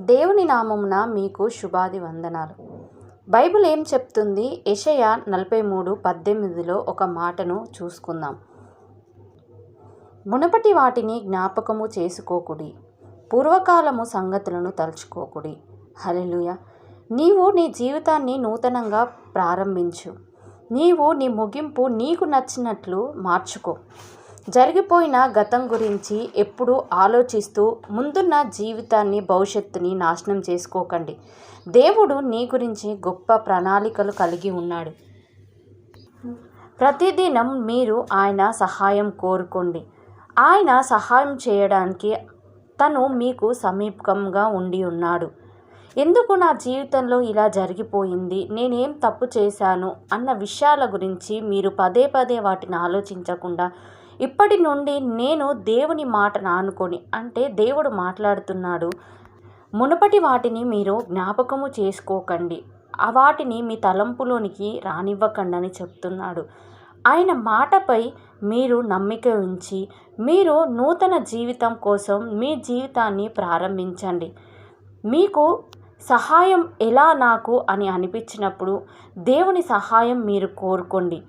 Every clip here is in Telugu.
దేవుని నామమున మీకు శుభాది వందనాలు బైబిల్ ఏం చెప్తుంది? యషయ నలభై మూడు పద్దెనిమిదిలో ఒక మాటను చూసుకుందాం. మునపటి వాటిని జ్ఞాపకము చేసుకోకుడి. పూర్వకాలము సంగతులను తలుచుకోకుడి. హలెలుయ నీవు నీ జీవితాన్ని నూతనంగా ప్రారంభించు. నీవు నీ ముగింపు నీకు నచ్చినట్లు మార్చుకో. జరిగిపోయిన గతం గురించి ఎప్పుడూ ఆలోచిస్తూ ముందున్న జీవితాన్ని భవిష్యత్తుని నాశనం చేసుకోకండి. దేవుడు నీ గురించి గొప్ప ప్రణాళికలు కలిగి ఉన్నాడు. ప్రతిదినం మీరు ఆయన సహాయం కోరుకోండి. ఆయన సహాయం చేయడానికి తను మీకు సమీపంగా ఉండి ఉన్నాడు. ఎందుకు నా జీవితంలో ఇలా జరిగిపోయింది? నేనేం తప్పు చేశాను? అన్న విషయాల గురించి మీరు పదే పదే వాటిని ఆలోచించకుండా ఇప్పటి నుండి నేను దేవుని మాట నానుకొని అంటే దేవుడు మాట్లాడుతున్నాడు మునుపటి వాటిని మీరు జ్ఞాపకము చేసుకోకండి. ఆ వాటిని మీ తలంపులోనికి రానివ్వకండి అని చెప్తున్నాడు. ఆయన మాటపై మీరు నమ్మిక ఉంచి మీరు నూతన జీవితం కోసం మీ జీవితాన్ని ప్రారంభించండి. మీకు సహాయం ఎలా నాకు అని అనిపించినప్పుడు దేవుని సహాయం మీరు కోరుకోండి.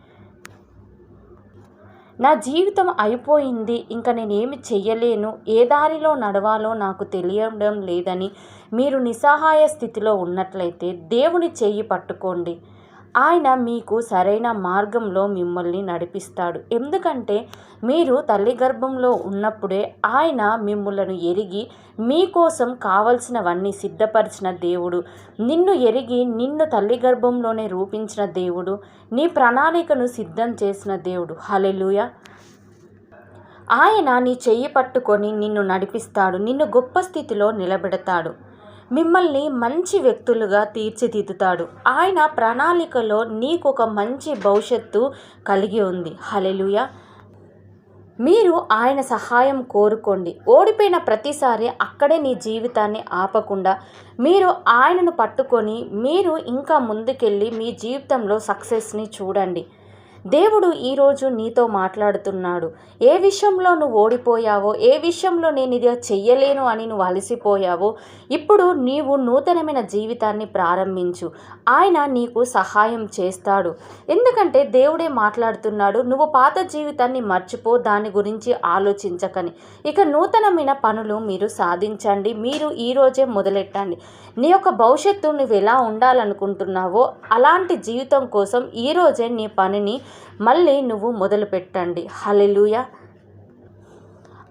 నా జీవితం అయిపోయింది ఇంకా నేనేమి చెయ్యలేను. ఏ దారిలో నడవాలో నాకు తెలియడం లేదని మీరు నిస్సహాయ స్థితిలో ఉన్నట్లయితే దేవుని చేయి పట్టుకోండి. ఆయన మీకు సరైన మార్గంలో మిమ్మల్ని నడిపిస్తాడు. ఎందుకంటే మీరు తల్లి గర్భంలో ఉన్నప్పుడే ఆయన మిమ్మలను ఎరిగి మీకోసం కావలసినవన్నీ సిద్ధపరిచిన దేవుడు. నిన్ను ఎరిగి నిన్ను తల్లి గర్భంలోనే రూపించిన దేవుడు. నీ ప్రణాళికను సిద్ధం చేసిన దేవుడు. హలెలుయ ఆయన నీ చెయ్యి పట్టుకొని నిన్ను నడిపిస్తాడు. నిన్ను గొప్ప స్థితిలో నిలబెడతాడు. మిమ్మల్ని మంచి వ్యక్తులుగా తీర్చిదిద్దుతాడు. ఆయన ప్రణాళికలో నీకు ఒక మంచి భవిష్యత్తు కలిగి ఉంది. హలెలుయ మీరు ఆయన సహాయం కోరుకోండి. ఓడిపోయిన ప్రతిసారి అక్కడే నీ జీవితాన్ని ఆపకుండా మీరు ఆయనను పట్టుకొని మీరు ఇంకా ముందుకెళ్ళి మీ జీవితంలో సక్సెస్ని చూడండి. దేవుడు ఈరోజు నీతో మాట్లాడుతున్నాడు. ఏ విషయంలో నువ్వు ఓడిపోయావో ఏ విషయంలో నేను ఇది చెయ్యలేను అని నువ్వు అలసిపోయావో ఇప్పుడు నీవు నూతనమైన జీవితాన్ని ప్రారంభించు. ఆయన నీకు సహాయం చేస్తాడు. ఎందుకంటే దేవుడే మాట్లాడుతున్నాడు నువ్వు పాత జీవితాన్ని మర్చిపో దాని గురించి ఆలోచించకని. ఇక నూతనమైన పనులు మీరు సాధించండి మీరు ఈరోజే మొదలెట్టండి. నీ యొక్క భవిష్యత్తు నువ్వు ఎలా ఉండాలనుకుంటున్నావో అలాంటి జీవితం కోసం ఈరోజే నీ పనిని మళ్ళీ నువ్వు మొదలు పెట్టండి హలెలుయ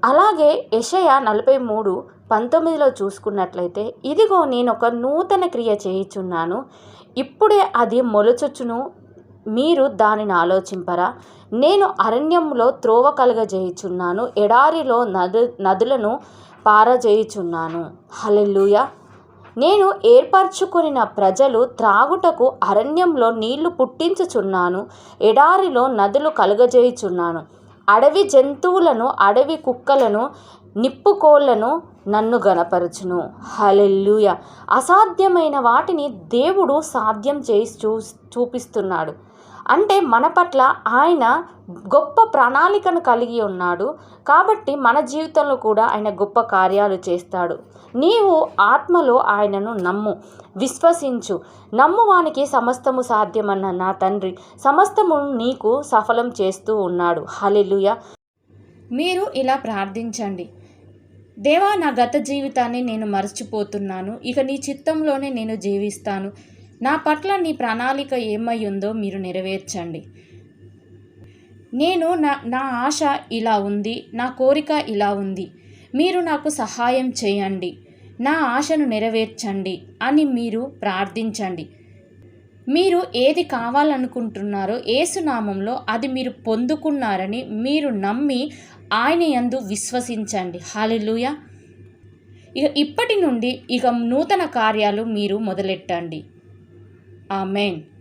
అలాగే యషయ నలభై మూడు పంతొమ్మిదిలో చూసుకున్నట్లయితే ఇదిగో నేను ఒక నూతన క్రియ చేయిచున్నాను. ఇప్పుడే అది మొలచొచ్చును. మీరు దానిని ఆలోచింపరా. నేను అరణ్యంలో త్రోవ కలగజేయుచున్నాను ఎడారిలో నదు నదులను పారజేయుచున్నాను. హలెల్లుయా. నేను ఏర్పరచుకొనిన ప్రజలు త్రాగుటకు అరణ్యంలో నీళ్ళు పుట్టించుచున్నాను ఎడారిలో నదులు కలుగజేయుచున్నాను. అడవి జంతువులను అడవి కుక్కలను నిప్పుకోళ్ళను నన్ను గనపరచును హలెల్లుయ! అసాధ్యమైన వాటిని దేవుడు సాధ్యం చేసి చూ చూపిస్తున్నాడు. అంటే మన పట్ల ఆయన గొప్ప ప్రణాళికను కలిగి ఉన్నాడు. కాబట్టి మన జీవితంలో కూడా ఆయన గొప్ప కార్యాలు చేస్తాడు. నీవు ఆత్మలో ఆయనను నమ్ము విశ్వసించు. నమ్మువానికి సమస్తము సాధ్యమన్న నా తండ్రి సమస్తము నీకు సఫలం చేస్తూ ఉన్నాడు. హలెలుయ మీరు ఇలా ప్రార్థించండి. దేవా నా గత జీవితాన్ని నేను మర్చిపోతున్నాను. ఇక నీ చిత్తంలోనే నేను జీవిస్తాను. నా పట్ల నీ ప్రణాళిక ఏమై ఉందో మీరు నెరవేర్చండి. నేను నా నా ఆశ ఇలా ఉంది నా కోరిక ఇలా ఉంది. మీరు నాకు సహాయం చేయండి నా ఆశను నెరవేర్చండి అని మీరు ప్రార్థించండి. మీరు ఏది కావాలనుకుంటున్నారో ఏసునామంలో అది మీరు పొందుకున్నారని మీరు నమ్మి ఆయన యందు విశ్వసించండి. హాలిలుయ ఇక ఇప్పటి నుండి ఇక నూతన కార్యాలు మీరు మొదలెట్టండి. Amén.